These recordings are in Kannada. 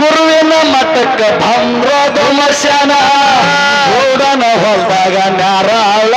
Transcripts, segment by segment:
ಗುರುವಿನ ಮಠಕ್ಕ ಭಮ್ರದ ಧಮಶನ ಓಡನ ಹೊಲ್ದಾಗ ನಾರಾಳ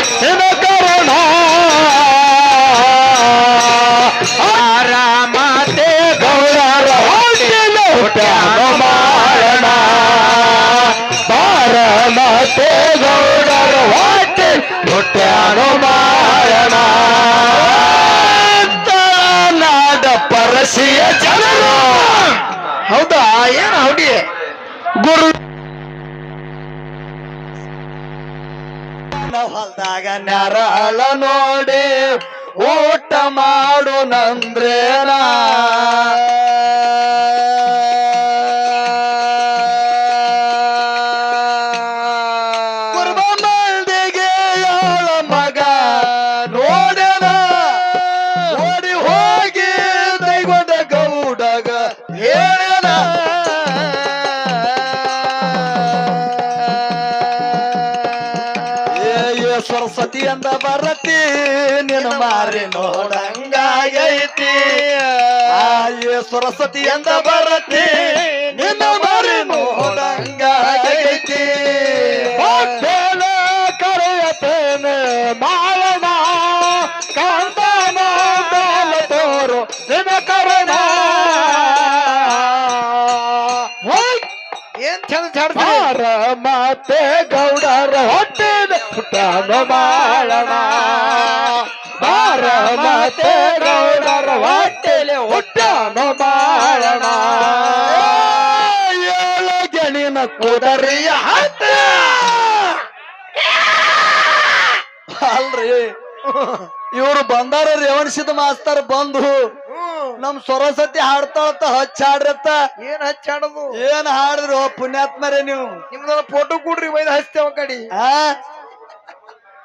ತೋರು ನಿನ ಕರುಣ ಆರಾಮತೆ ಗೌಡರ ಹೊಟ್ಟಿನ ಹುಟ್ಟ್ಯಾನು ಮಾಳನ ಬಾರಮತೆ ಗೌಡರ ಹೊಟ್ಟೆ ಹುಟ್ಟ್ಯಾನು ಮಾಳನ ನಾಡ ಪರಸಿಯ ಜನರು ಹೌದಾ ಏನ ಹೌಡಿ ಗುರು ಹೊಲ್ದಾಗ ನೆರಳ ನೋಡಿ ಊಟ ಮಾಡು ನಂದ್ರೇನ? ನೋಡಂಗಾಗೈತಿ. ಆಯೇ ಸರಸ್ವತಿ ಎಂದ ಬರತಿ. ನಿನ್ನ ಮಾರಿ ನೋಡಂಗಾಗೈತಿ. ಕರೆಯತೇನೆ ಬಾಳನ ಕಾಂತನ ತೋರು ನಿನ್ನ ಕರುಣ. ಏನ್ ಚಂದ ಚಾಡ್ತೀರಿ ಬಾರ ಮತ್ತೆ ಗೌಡರ ಹೊಟ್ಟೆ ಪುಟ್ಟ ಬಾಳಣ ಕುದರಿಯ ಹತ್ತ. ಅಲ್ರಿ. ಇವ್ರು ಬಂದಾರ ರೇವಣಿಸಿದ ಮಾಸ್ತರ್ ಬಂದು. ನಮ್ ಸರಸ್ವತಿ ಹಾಡ್ತಾಳತ್ತ ಹಚ್ಚ ಹಾಡ್ರತ್ತ. ಏನ್ ಹಚ್ಚಾಡೋದು ಏನ್ ಹಾಡಿದ್ರು ಪುಣ್ಯಾತ್ಮರೇ ನೀವು. ನಿಮ್ದೊಂದು ಫೋಟೋ ಕೊಡ್ರಿ ಒಯ್ದು ಹಚ್ತೇವ ಕಡಿ. ಆ?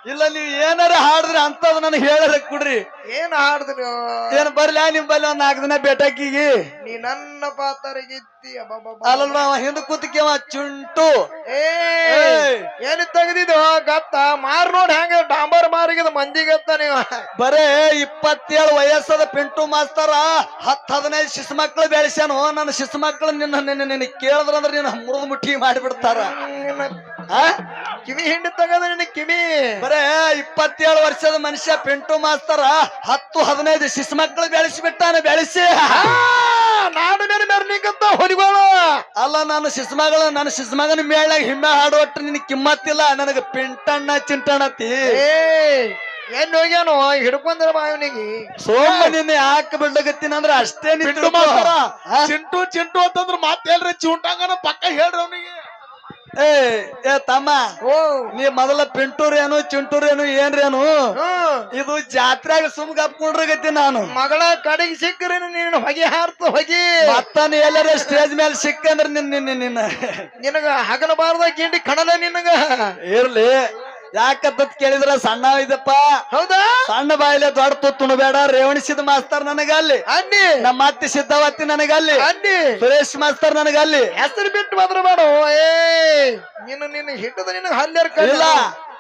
ಇಲ್ಲ ನೀವ್ ಏನಾರ ಹಾಡಿದ್ರೆ ಅಂತದ್ ನನಗೆ ಹೇಳರ ಕೊಡ್ರಿ ಏನ್ ಹಾಡಿದ್ರಿ? ಏನ್ ಬರ್ಲಿ ನಿಮ್ ಬಲ್ಲಿ ಒಂದ್ ನಾಲ್ಕು ದಿನ ಬೇಟಾಕಿಗಿ ನೀ ನನ್ನ ಪಾತರಿಗಿತ್ತಿ. ಅಲ್ಲಲ್ವ ಅವ ಹಿಂದ ಕೂತಿಕ್ಯವ ಚುಂಟು. ಏ. ಏನ್ ತೆಗ್ದಿದ್ದು ಗತ್ತ? ಮಾರ್ ನೋಡಿ ಹೆಂಗ ಡಾಂಬರ್ ಮಾರಿಗಿದ ಮಂದಿಗತ್ತ ನೀವು. ಬರೇ ಇಪ್ಪತ್ತೇಳು ವಯಸ್ಸದ ಪಿಂಟು ಮಾಸ್ತರ ಹತ್ ಹದಿನೈದು ಶಿಶು ಮಕ್ಳು ಬೆಳೆಸ್ಯಾನು ನನ್ನ ಶಿಶು ಮಕ್ಳು ನಿನ್ನ ನಿನ್ನ ನಿನ್ನ ಕೇಳಿದ್ರಂದ್ರ ನಿನ್ನ ಮುರಿದು ಮುಟ್ಟಿ ಮಾಡಿಬಿಡ್ತಾರ? ಕಿವಿ ಹಿಂಡಿ ತಗದ ನಿನ್ನ ಕಿವಿ ಬರೇ ಇಪ್ಪತ್ತೇಳು ವರ್ಷದ ಮನುಷ್ಯ ಪಿಂಟು ಮಾಸ್ತರ ಹತ್ತು ಹದಿನೈದು ಶಿಶು ಬೆಳೆಸಿ ಬಿಟ್ಟಾನೆ ಬೆಳೆಸಿ. ನಾನು ನಾಡು ಮೇಲೆ ಮೆರ್ಲಿಕ್ಕಂತ ಹೊಲಿಗೋಳು. ಅಲ್ಲ ನಾನು ಮಗಳು ನನ್ನ ಮಗನ ಮೇಳ ಹಿಮ್ಮೆ ಹಾಡುವಟ್ಟು ನಿನ್ ಕಿಮ್ಮತ್ತಿಲ್ಲ. ನನಗೆ ಪಿಂಟಣ್ಣ ಚಿಂಟಣ್ಣತಿ ಏ ಎಲ್ಲಿ ಹೋಗ್ಯಾನು? ಹಿಡ್ಕೊಂಡ್ರ ಮಾವನಿಗೆ ಸೋಮ ನಿನ್ನ ಯಾಕೆ ಅಂದ್ರೆ ಅಷ್ಟೇ ನಿಂತು? ಚಿಂಟು ಚಿಂಟು ಅಂತಂದ್ರ ಮಾತೇಳ್ರಿ ಚಿಂಟಾಂಗನ ಪಕ್ಕ ಹೇಳ್ರಿ ಅವನಿಗೆ. ಏ ಏ ತಮ್ಮ ಓ. ನೀ ಮೊದಲ ಪಿಂಟೂರೇನು ಚಿಂಟೂರೇನು ಏನ್ರೇನು ಇದು ಜಾತ್ರೆಗೆ ಸುಮ್ ಗಪ್ಕೊಂಡ್ರಗತ್ತಿ ನಾನು. ಮಗಳ ಕಡೆಗೆ ಸಿಕ್ಕ್ರಿ ನೀನು ಹೊಗೆ ಹಾರ್ತು ಹೊಗೆ. ಮತ್ತ ನೀ ಎಲ್ಲರ ಸ್ಟೇಜ್ ಮೇಲೆ ಸಿಕ್ಕಂದ್ರೆ ನಿನ್ನ ನಿನ್ನ ನಿನ್ನ. ನಿನಗ ಹಗಲಬಾರ್ದ ಗಿಂಡಿ ಕಣಲ ನಿನಗ. ಇರ್ಲಿ. ಯಾಕಂತ ಕೇಳಿದ್ರ? ಸಣ್ಣ ಇದಪ್ಪ ಹೌದಾ? ಸಣ್ಣ ಬಾಯಿಲೆ ದೊಡ್ಡ ತುತ್ತುಣ ಬೇಡ ರೇವಣಿಸಿದ ಮಾಸ್ತರ್ ನನಗಲ್ಲಿ. ಅನ್ನಿ. ನಮ್ಮ ಅತ್ತಿ ಸಿದ್ಧಾವತಿ ನನಗಲ್ಲಿ. ಅನ್ನಿ. ಸುರೇಶ್ ಮಾಸ್ತರ್ ನನಗಲ್ಲಿ. ಹೆಸರು ಬಿಟ್ಟು ಮಾತ್ರ ಮಾಡು. ಏ ನೀನು ನಿನ್ನ ಹಿಟ್ಟದ ನಿನ್ನ ಹಲ್ಲೆರ್ ಇಲ್ಲ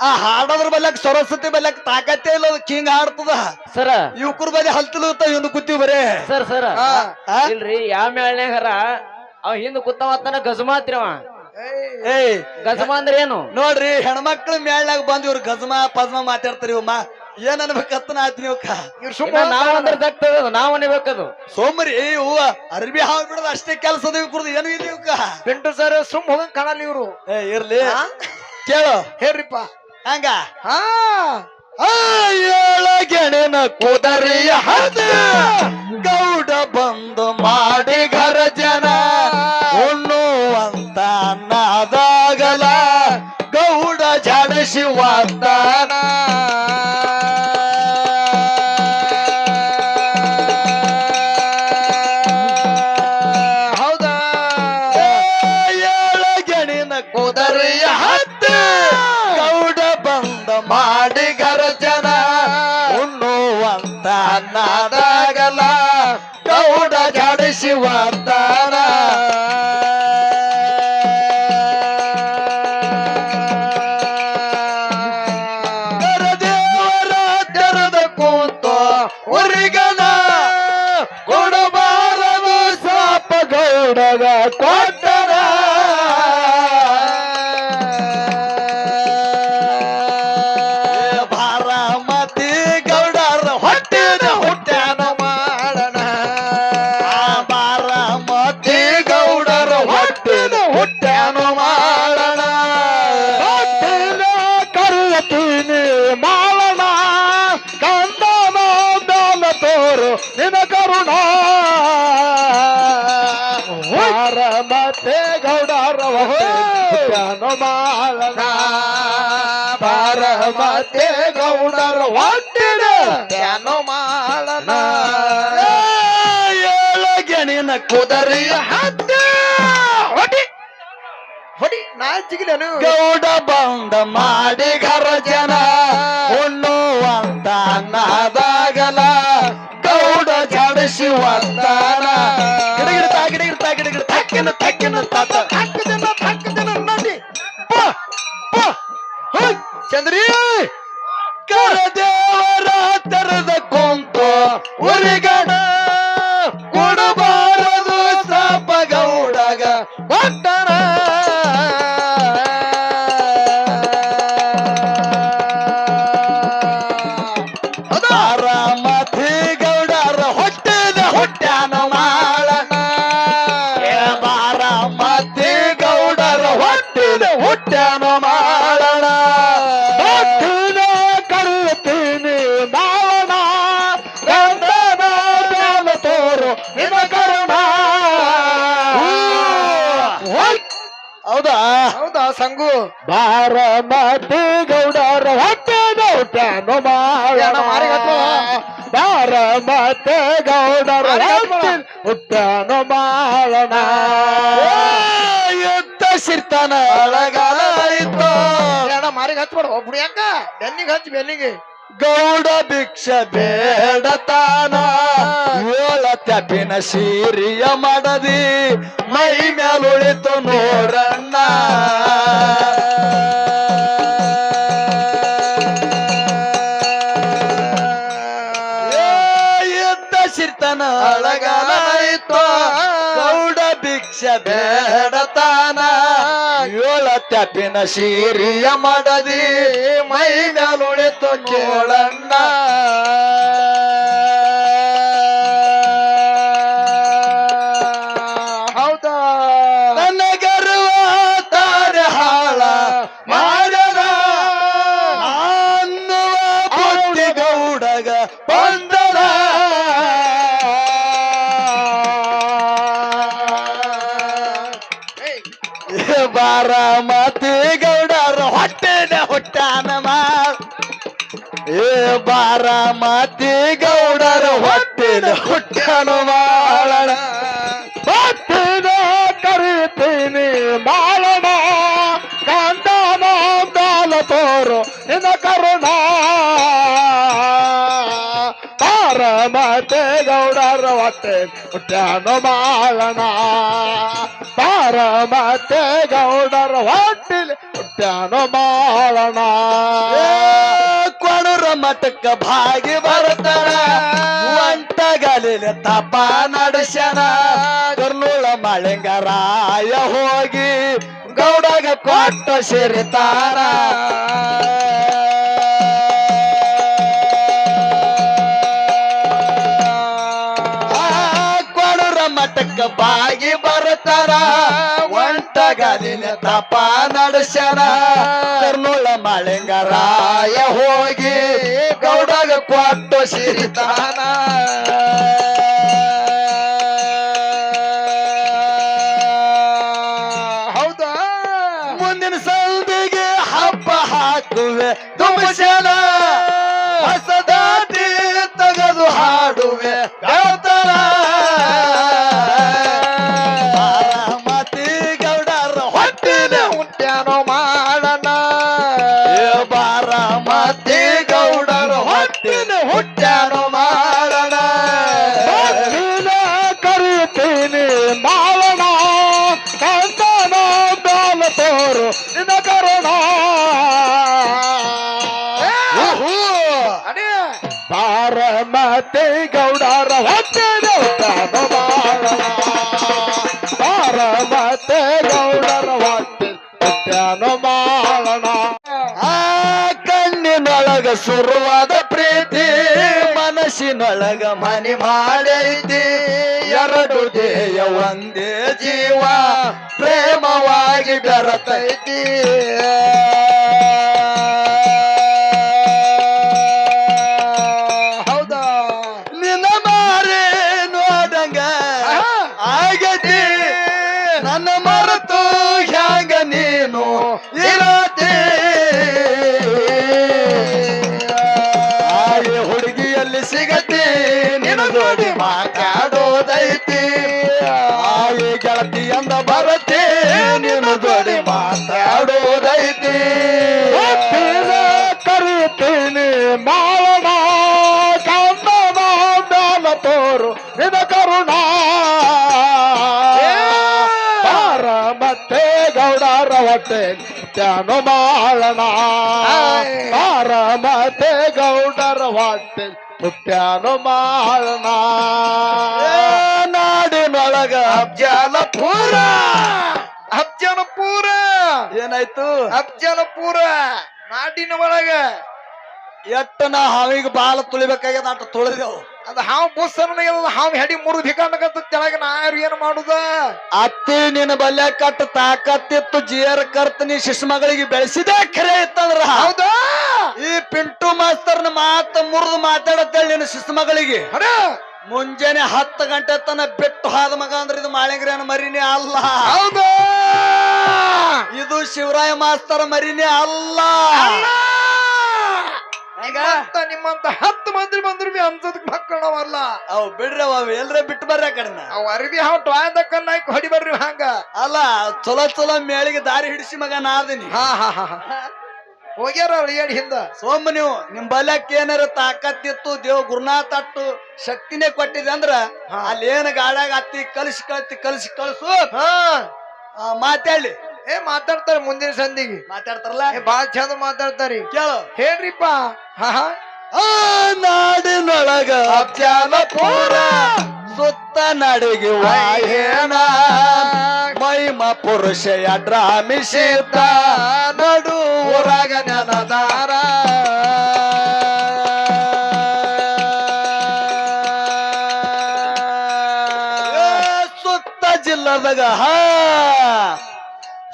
ಆ ಹಾಡೋದ್ರ ಬಲ್ಯಾಕ ಸರಸ್ವತಿ ಬಲ್ಯಾಕ ತಾಕತ್ತೇ ಇಲ್ಲ ಅದು ಕಿಂಗ್ ಹಾಡ್ತದ. ಸರ. ಯುವಕರ ಬದಿ ಹಲ್ತಿಲ್ ಇವ್ನು ಕೂತೀವಿ ಬರೇ. Sir sir? ಇಲ್ರಿ ಯಾವ ಮೇಳ್ನ್ಯಾಗರ ಅವ ಹಿಂದ್ ಕೂತಾವತ್ತನ ಗಜಮಾತ್ರಿ ಅವ. ಏಯ್, ಗಜಮ ಅಂದ್ರೆ ಏನು? ನೋಡ್ರಿ ಹೆಣ್ಮಕ್ಳು ಮೇಳ್ನಾಗ ಬಂದ್ ಇವ್ರು ಗಜಮ ಪದ್ಮ ಮಾತಾಡ್ತಾರಿ ಮಾ ಏನ್ ಅನ್ಬೇಕತ್ತ ಆಯ್ತು ನೀವು ಇವ್ರು ಸುಮ್ಮ ನಾವು ಅಂದ್ರೆ ದಗ್ತದ ನಾವ್ ಅನಿಬೇಕದು ಸೋಮರಿ ಹೂವ ಅರ್ಬಿ ಹಾವ್ ಬಿಡೋದು ಅಷ್ಟೇ ಕೆಲಸ ಇವ್ರದ್ದು ಏನು ಇಲ್ಲ ಇವಕ್ಕ ಪಿಂಟು ಸರ್ ಸುಮ್ ಹೋಗಂಗ ಕಾಣಲ್ಲ ಇವ್ರು. ಏ ಇರ್ಲಿ. ಕೇಳೋ. ಹೇಳ್ರಿಪ್ಪ. ಹಂಗ? ಹಾ. ಆ ಏಳ ಗೆಣೆನ ಕುದರಿಯ ಹದ ಗೌಡ ಬಂದು ಮಾಡಿ ಗರ ಜನ. ಹೌದಾ ಉರಿಗನ ಕೊಡಬಾರದು ಸಾಪ ಗೌಡಗ ಕೊಟ್ಟರ ಕರುಣ. ಮತ್ತೆ ಗೌಡರ ಹೊಟ್ಟೆದ ಬಾರ ಮತ್ತೆ ಗೌಡರ ಹೊಟ್ಟೆದ ಏನೋ ಮಾಡೋಣ ಏಳಗೆಣಿನ ಕುದರಿಯ ಹತ್ತ. ಹೊಡಿ. ಹೊಡಿ ನಾ ಜಿಗಿಲೇನು ಗೌಡ ಬಂದ ಮಾಡಿ ಘರ ಜನ. ಉಣ್ಣುವಂತ ನಾದಾಗಲ ಜಾಡಿಸುವಂತಾನ ಗಿಡಗಿಡ್ತಾ ಗಿಡಗಿಡ್ತಾ ಗಿಡಗಿಡ್ತಾ ತಕ್ಕಿನ ತಕ್ಕಿನ ಬಾರಮತಿ ಗೌಡರ ಮಾರಿಗೆ ಮಾಡೋಣ ಯುದ್ಧ ಸಿರ್ತಾನ? ಅಳಗಾಲ ಇತ್ತು ಮಾರಿಗೆ ಹಚ್ಬೇಡ ಒಬ್ರು ಯಾಕ? ಬೆನ್ನಿಗೆ ಹಚ್ಚಿ ಬೆನ್ನಿಗೆ. ಗೌಡ ಭಿಕ್ಷ ಬೇಡತಾನ ಏಳ ತಪ್ಪಿನ ಸೀರಿಯ ಮಾಡದಿ ಮೈ ಮ್ಯಾಲುಳಿತು ನೋಡಣ್ಣ ಭಿಕ್ಷ ಬೇಡತಾನ. ಏಳ ತಪ್ಪಿನ ಸೀರಿಯ ಮಾಡದಿ ಮೈ ಮೇಲುಳಿತು ಕೇಳಣ್ಣ. ಏ ಬಾರಾಮತಿ ಗೌಡರ ಹೊಟ್ಟೆನ ಹುಟ್ಟಾನ ಬಾಳಣ. ಭಕ್ತಿನ ಕರಿತೀನಿ ಬಾಳಣ. ಕಾಂತಾನ ಬಾಲ ತೋರು ನಿನ್ನ ಕರುಣ. ಪಾರಮತೆ ಗೌಡರ ಹೊಟ್ಟೆ ಹುಟ್ಟನು ಬಾಳಣ. ಪಾರಮತೆ ಗೌಡರ ಹೊಟ್ಟಿಲಿ ಹುಟ್ಟನು ಬಾಳಣ. ಮಠಕ್ಕ ಭಾಗಿ ಬರ್ತಾರ ಗಲೀಲ ತಪ ನಡೆಸನ ಕರ್ನೂಳ ಮಳೆಂಗರಾಯ ಹೋಗಿ ಗೌಡಗ ಕೊಟ್ಟ ಸೇರಿತಾರ. ಕೊಡುರ ಮಠಕ್ಕ ಬಾಗಿ ಬರ್ತಾರ ಒಂಟಗಲಿನ ತಪ ನಡೆಸನ ಕರ್ನೂಳ ಮಳೆಂಗರಾಯ ಹೋಗಿ ಗೌಡಗ ಕೊಟ್ಟು ಸಿರಿತಾನ ಹೌದಾ? ಮುಂದಿನ ಸಂದಿಗೆ ಹಬ್ಬ ಹಾಕುವೆ ತುಮಸನ ಹೊಸದಾಟಿ ತೆಗೆದು ಹಾಡುವೆ. ಗಾತರ ಕರಿತೀನಿ ಬಾಳಣ ಕಂದನ ಬಾಲ ತೋರು ನಿನ್ನ ಕರುಣ ಪಾರಮತೆ ಗೌಡರ ಹೊಟ್ಟೆನ ಹುಟ್ಟ್ಯಾನೋ ಬಾಳ ಪಾರಮತೆ ಗೌಡರ ಹೊಟ್ಟೆ ಹುಟ್ಟ್ಯಾನೋ ಮಾಡಣ ಆ ಕಣ್ಣಿನೊಳಗ ಸುರುವಾದ ಪ್ರೀತಿ ಮನಸ್ಸಿನೊಳಗ ಮನೆ ಮಾಡೈತಿ ಎರಡು ದೇಯ ಒಂದೇ ಜೀವ ಪ್ರೇಮವಾಗಿ ಬೆರತೈತಿ. ಜೋಡಿ ಮಾತಾಡೋದೈತಿ. ಕರಿತೀನಿ ಮಾವಣ ಚಂದನ ಬಾಲ ತೋರು ನಿನ ಕರುಣ. ಪಾರಮತ್ತೆ ಗೌಡರ ಹೊಟ್ಟೆ ತ್ಯಾನು ಬಾಳಣ. ಪಾರಮತ್ತೆ ಗೌಡರ ಹೊಟ್ಟೆ ಹುಟ್ಟ್ಯಾನು ಬಾಳಣ. ಏ ನಾಡಿನೊಳಗ ಅಬ್ಜಾಲ ಪೂರ. ಅಬ್ಜನ ಪೂರ ಏನಾಯ್ತು? ಅಬ್ಜನ ಪೂರ ನಾಡಿನ ಒಳಗ. ಎಟ್ಟ ನಾ ಹಾವಿಗೆ ಬಾಲ ತುಳಿಬೇಕಾಗ್ಯದ ನಾಟ ತುಳಿದೆವು. ಅದ ಹಾವು ಬುಸ್ ಹಾವು ಹೆಡಿ ಮುರಿದು ಹಿಕ್ಕಂಡಕತ್ತ ಕೆಳಗೆ ನಾ ಯಾರು ಏನು ಮಾಡುದ? ಅತ್ತಿ ನಿನ್ನ ಬಲ್ಯ ಕಟ್ಟ ತಾಕತ್ತಿತ್ತು ಜಿಯರ್ ಕರ್ತ ನೀ ಶಿಶುಮಗಳಿಗೆ ಬೆಳೆಸಿದೆ ಖರೆ ಇತ್ತಂದ್ರ. ಹೌದಾ? ಈ ಪಿಂಟು ಮಾಸ್ತರ್ನ ಮಾತ ಮುರಿದು ಮಾತಾಡತ್ತೇಳಿ ನಿನ್ನ ಶಿಶುಮಗಳಿಗೆ. ಮಗಳಿಗೆ ಮುಂಜಾನೆ ಹತ್ತು ಗಂಟೆ ತನ ಬಿಟ್ಟು ಹಾದ ಮಗ ಅಂದ್ರೆ ಇದು ಮಾಳಿಂಗ್ರೇನ ಮರಿನಿ ಅಲ್ಲ. ಹೌದಾ? ಇದು ಶಿವರಾಯ ಮಾಸ್ತರ ಮರಿನೇ ಅಲ್ಲ? ನಿಮ್ಮಂತ ನಿಮ್ಮಂತ ಹತ್ತು ಮಂದಿ ಬಂದ್ರು ಬಿ ಅನ್ಸದಕ್ ಮಕ್ಕಳು ನಾವಲ್ಲ. ಅವ್ ಬಿಡ್ರಿ ಅವ್ ಎಲ್ರ ಬಿಟ್ಟು ಬರ್ರಿ ಆ ಕಡೆನ. ಅವ್ ಅರಿವಿ ಹಾವ್ ಟಾಯ್ದಕ್ಕನ್ನ ಹೊಡಿ ಬರ್ರಿ ಹಂಗ. ಅಲ್ಲ ಚಲೋ ಚಲೋ ಮೇಳಿಗೆ ದಾರಿ ಹಿಡಿಸಿ ಮಗ ನಾದಿನಿ ಹಾ ಹಾ ಹಾ ಹಾ. ಹೋಗ್ಯಾರ ಏಳಿ ಹಿಂದ? ಸೋಮ ನೀವು ನಿಮ್ ಬಲಕ್ ಏನಾರ ತಾಕತ್ತಿತ್ತು ದೇವ್ ಗುರುನಾಥ ಅಟ್ಟು ಶಕ್ತಿನೇ ಕೊಟ್ಟಿದೆ ಅಂದ್ರ ಅಲ್ಲೇನ ಅಲ್ಲಿ ಏನ್ ಗಾಡ್ಯಾಗ ಹತ್ತಿ ಕಲಿಸಿ ಕಳ್ತಿ ಕಲಿಸಿ ಕಳ್ಸು. ಹಾ. ಮಾತಾಡ್ಲಿ. ಏ ಮಾತಾಡ್ತಾರ ಮುಂದಿನ ಸಂದಿಗೆ. ಮಾತಾಡ್ತಾರಲ್ಲ? ಏ ಬಾಳ್ ಚಂದ ಮಾತಾಡ್ತಾರಿ. ಕೇಳು. ಹೇಳ್ರಿಪ್ಪ. ಹಾ ಹಾ. ಆ ನಾಡಿನೊಳಗ ಪೂರ. ಸುತ್ತ ನಡಿಗೆ ವಾಯೇನ ಮೈಮ ಪುರುಷ ಅಡ್ರಾಮಿಸಿದ್ದ ನಡು ಊರಾಗ ನೆನದಾರ ಜಿಲ್ಲದಾಗ ಹಾ.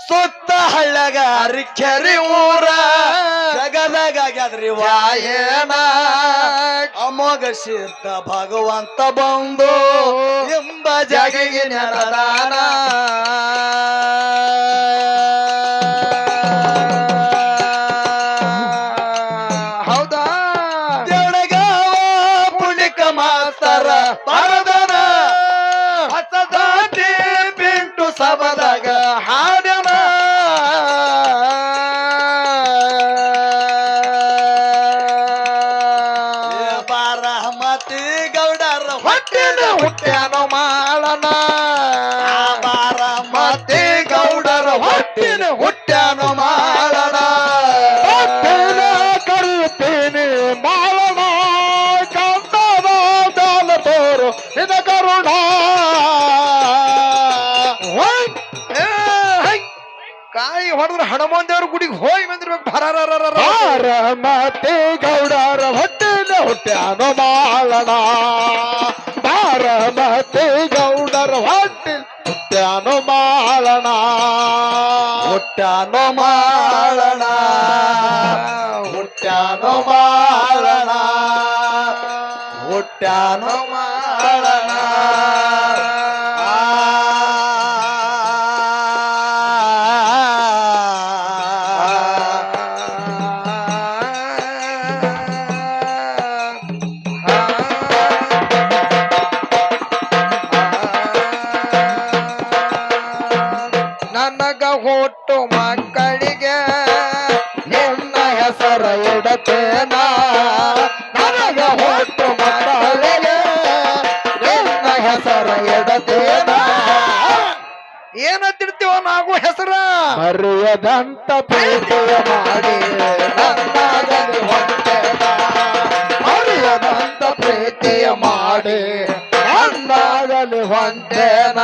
ಸುತ್ತ ಹಳ್ಳಗ ಅರಿಕೆರಿ ಊರ. ಜಗದಾಗ ಆಗ್ಯಾದ್ರಿ ವಾಯೇನ ಅಮೋಘ ಸಿದ್ಧ ಭಗವಂತ ಬಂದು ಎಂಬ ಜಗಿಗೆ ನೆನದಾನ ಮಾಳನ ಆ ಬಾರಹಮತಿ ಗೌಡರ ಹೊಟ್ಟಿನ ಹುಟ್ಟ್ಯಾನು ಮಾಡಣ. ಕರುತ್ತೇನೆ ಮಾಳನ. ಕಂದದ ದಾಲ ತೋರು ನಿನ ಕರುಣ. ಕಾಯಿ ಹೊಡೆದ್ರೆ ಹನುಮಂದೇವ್ರ ಗುಡಿಗೆ ಹೋಗಿ ಬಂದಿರ್ಬೇಕು. ಭರಾರ ಮತ್ತೆ ಗೌಡರ ಹೊಟ್ಟೆನ ಹುಟ್ಟ್ಯಾನೋ ಮಾಳಣ ಹುಟ್ಟ್ಯಾನೋ ಮಾಳಣ ಹುಟ್ಟ್ಯಾನು ಮಾಡಣ ಹುಟ್ಟ್ಯಾನು ಮಾಡಣ ಹುಟ್ಟ್ಯಾನು ಮಾಡಣ ನನಗ ಹುಟ್ಟು ಮಕ್ಕಳಿಗೆ ನಿನ್ನ ಹೆಸರ ಇಡತೇನ? ನನಗ ಹುಟ್ಟು ಮಕ್ಕಳಿಗೆ ನಿನ್ನ ಹೆಸರ ಇಡತೇನ? ಏನಂತಿರ್ತೀವ ನಾವು ಹೆಸರ? ಮರೆಯದಂತ ಪ್ರೀತಿಯ ಮಾಡಿ ನನ್ನಾಗಲಿ ಹೊಂಟೆನ? ಪ್ರೀತಿಯ ಮಾಡಿ ನನ್ನಾಗಲಿ ಹೊಂಟೇನ?